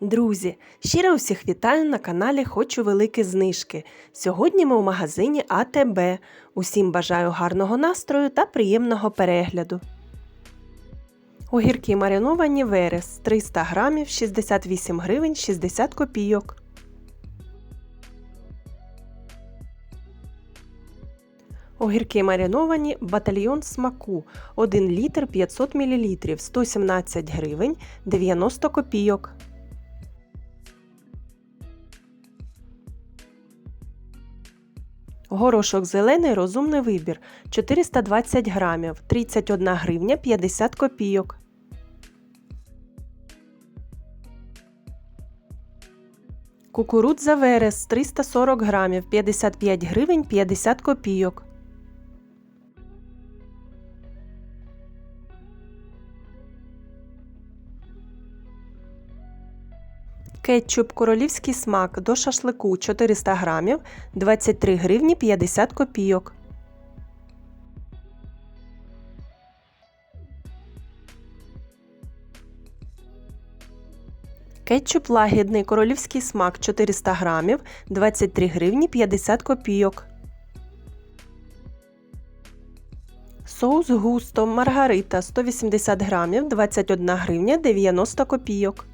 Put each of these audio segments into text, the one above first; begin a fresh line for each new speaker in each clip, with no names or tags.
Друзі, щиро усіх вітаю на каналі Хочу великі знижки. Сьогодні ми у магазині АТБ. Усім бажаю гарного настрою та приємного перегляду. Огірки мариновані верес 300 грамів 68 гривень 60 копійок. Огірки мариновані батальйон смаку 1 літр 500 мл 117 гривень 90 копійок. Горошок зелений розумний вибір 420 грамів 31 гривня 50 копійок. Кукурудза верес 340 грамів 55 гривень 50 копійок. Кетчуп королівський смак до шашлику 400 грамів 23 гривні 50 копійок. Кетчуп лагідний королівський смак 400 грамів 23 гривні 50 копійок. Соус густо маргарита 180 грамів 21 гривня 90 копійок.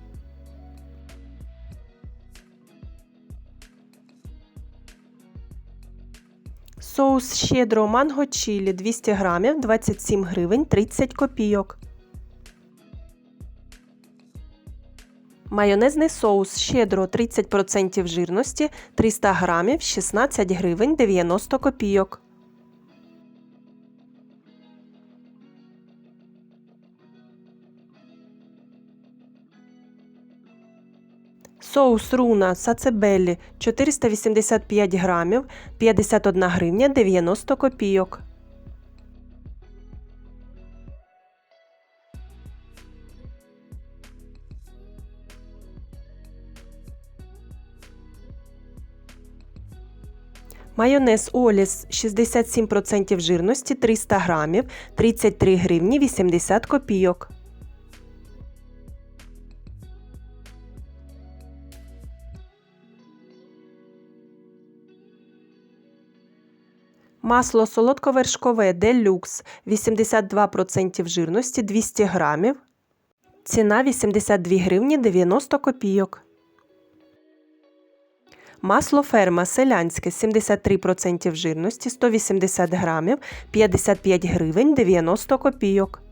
Соус щедро манго чілі 200 грамів 27 гривень 30 копійок. Майонезний соус щедро 30% жирності 300 грамів 16 гривень 90 копійок. Соус руна сацебеллі 485 грамів 51 гривня 90 копійок. Майонез Оліс 67% жирності 300 грамів 33 гривні 80 копійок. Масло солодковершкове Делюкс 82% жирності 200 грамів. Ціна 82 гривні 90 копійок. Масло ферма селянське 73% жирності 180 грамів 55 гривень 90 копійок.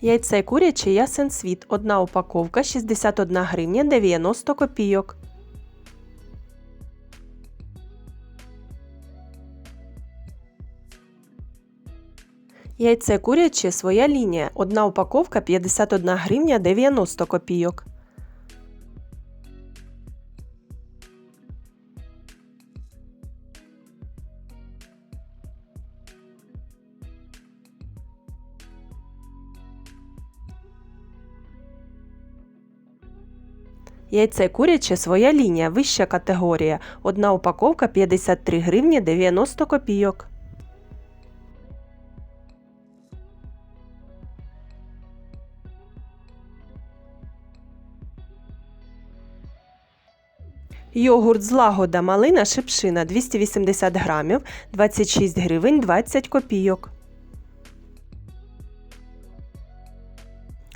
Яйце куряче ясен світ. Одна упаковка 61 гривня 90 копійок. Яйце куряче своя лінія. Одна упаковка 51 гривня 90 копійок. Яйце куряче своя лінія, вища категорія. Одна упаковка 53 гривні 90 копійок. Йогурт злагода малина шипшина 280 грамів 26 гривень 20 копійок.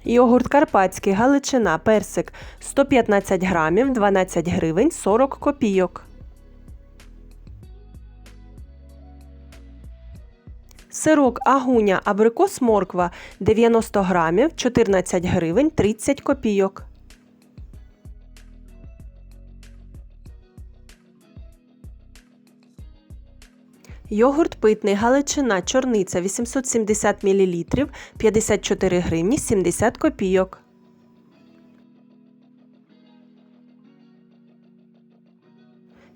Йогурт карпатський галичина персик 115 грамів 12 гривень 40 копійок. Сирок агуня абрикос морква 90 грамів 14 гривень 30 копійок. Йогурт питний Галичина чорниця 870 мл 54 гривні 70 копійок.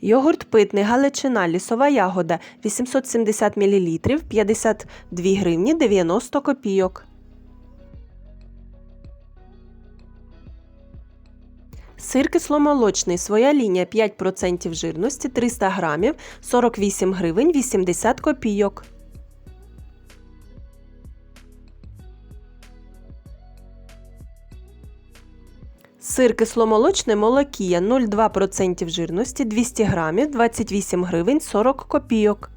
Йогурт питний Галичина лісова ягода 870 мл 52 гривні 90 копійок. Сир кисломолочний, своя лінія 5% жирності 300 грамів, 48 гривень 80 копійок. Сир кисломолочний молокія 0,2% жирності 200 грамів 28 гривень 40 копійок.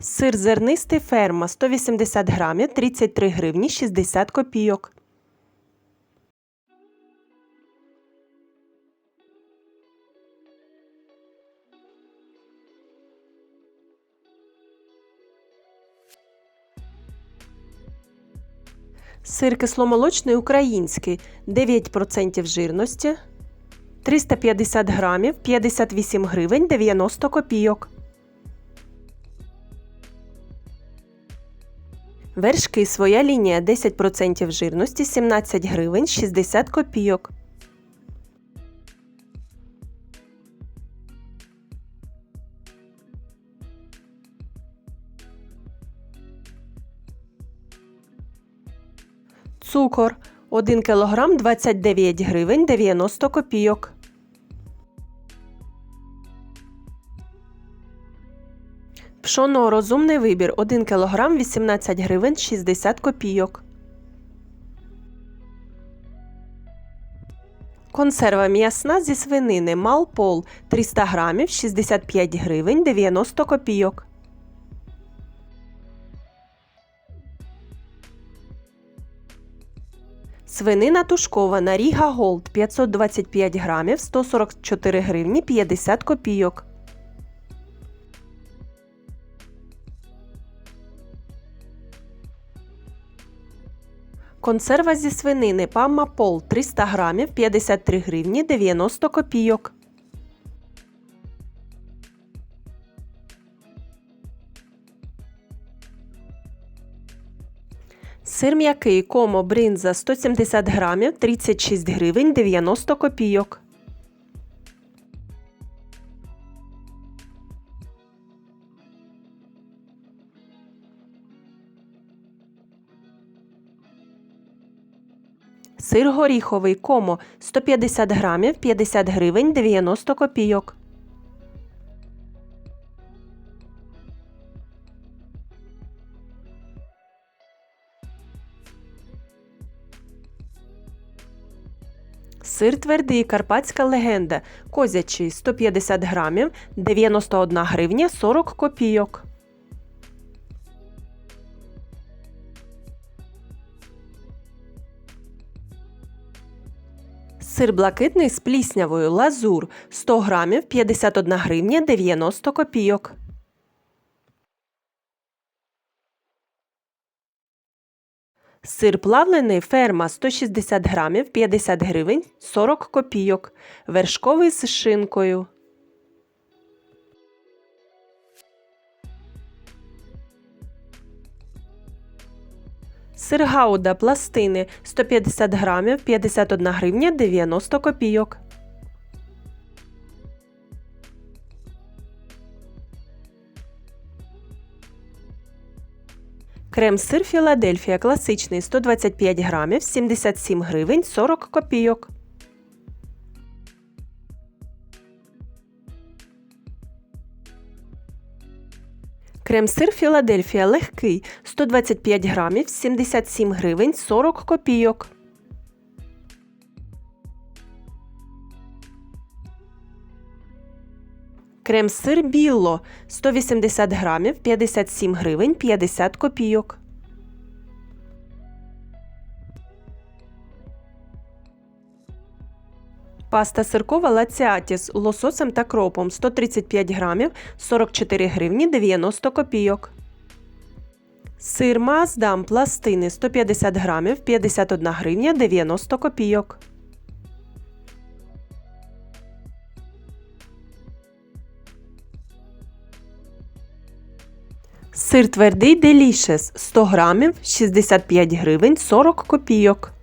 Сир зернистий ферма 180 грамів 33 гривні 60 копійок. Сир кисломолочний український 9% жирності 350 грамів 58 гривень 90 копійок. Вершки своя лінія 10% жирності 17 гривень 60 копійок. Цукор 1 кг 29 гривень 90 копійок. Пшоно розумний вибір 1 кг 18 гривень 60 копійок. Консерва м'ясна зі свинини Малпол 300 грамів 65 гривень 90 копійок. Свинина тушкована Ріга Голд 525 грамів 144 гривні 50 копійок. Консерва зі свинини Памма Пол 300 грамів 53 гривні 90 копійок. Сир м'який комо бринза 170 грамів 36 гривень 90 копійок. Сир горіховий комо 150 грамів 50 гривень 90 копійок. Сир твердий карпатська легенда козячий 150 грамів 91 гривня 40 копійок. Сир блакитний з пліснявою лазур 100 грамів 51 гривня 90 копійок. Сир плавлений ферма 160 грамів 50 гривень 40 копійок. Вершковий з шинкою. Сир гауда пластини 150 грамів 51 гривня 90 копійок. Крем-сир Філадельфія класичний 125 грамів 77 гривень 40 копійок. Крем-сир Філадельфія легкий 125 грамів 77 гривень 40 копійок. Крем-сир Білло 180 грамів 57 гривень 50 копійок. Паста сиркова лаціаті з лососем та кропом 135 грамів 44 гривні 90 копійок. Сир Маасдам пластини 150 грамів 51 гривня 90 копійок. Сир твердий Делішес 100 грамів 65 гривень 40 копійок.